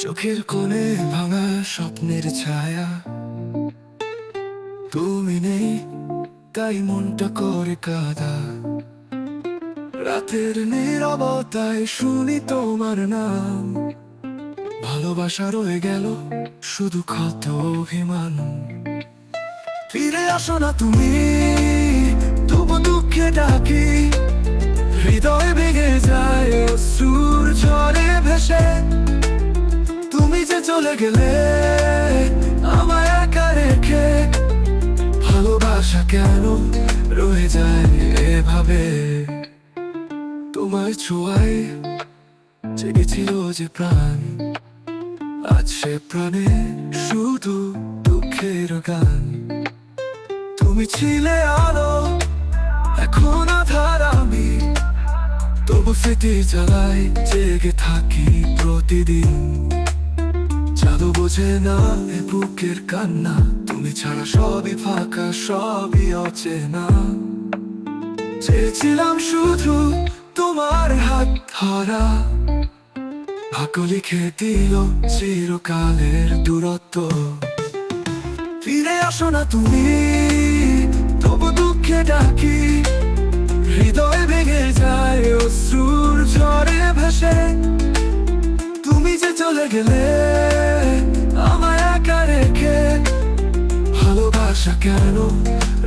চোখের কোণে ভাঙা স্বপ্নের ছায়া। তুমি নেই, তাই মনটা করে কাদা। রাতের নীরবতায় শুনি তোমার নাম। ভালোবাসা রয়ে গেল শুধু ক্ষত অভিমান। ফিরে আসো না তুমি, তবু দুঃখে ডাকি। হৃদয় ভেঙে যায় সুর ঝরে ভেসে চলে গেলে আমায় একা রেখে। ভালোবাসা কেন রয়ে যায় এভাবে? তোমার ছোঁয়ায় জেগেছিল যে প্রাণ, আজ সে প্রাণে শুধু দুঃখের গান। তুমি ছিলে আলো, এখন আধার আমি। তবু স্মৃতি জ্বালাই জেগে থাকি প্রতিদিন। জাদু বোঝে না, এ বুকের কান্না। তুমি ছাড়া সবই ফাঁকা, সবই অচেনা। চেয়েছিলাম শুধু তোমার হাত ধরা। ভাগ্য দিল চিরকালের দূরত্ব। ফিরে আসো না তুমি, তবু দুঃখে ডাকি। হৃদয় ভেঙে যায়, অশ্রুর ঝড়ে ভেসে। তুমি যে চলে গেলে ভালোবাসা কেন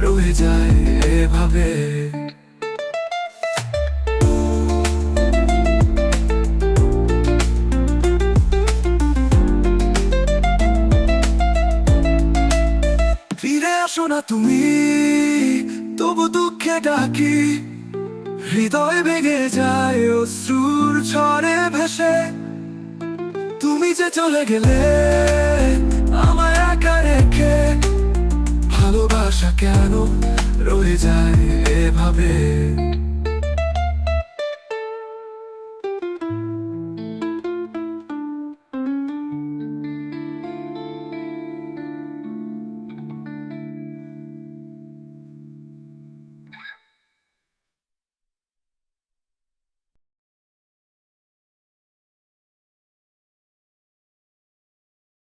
রয়ে যায় এভাবে? ফিরে তুমি, তবু দুঃখে ডাকি। হৃদয় ভেঙে যায়, অশ্রুর ঝড়ে ভেসে। তুমি যে চলে গেলে ভুলে যায় এভাবে।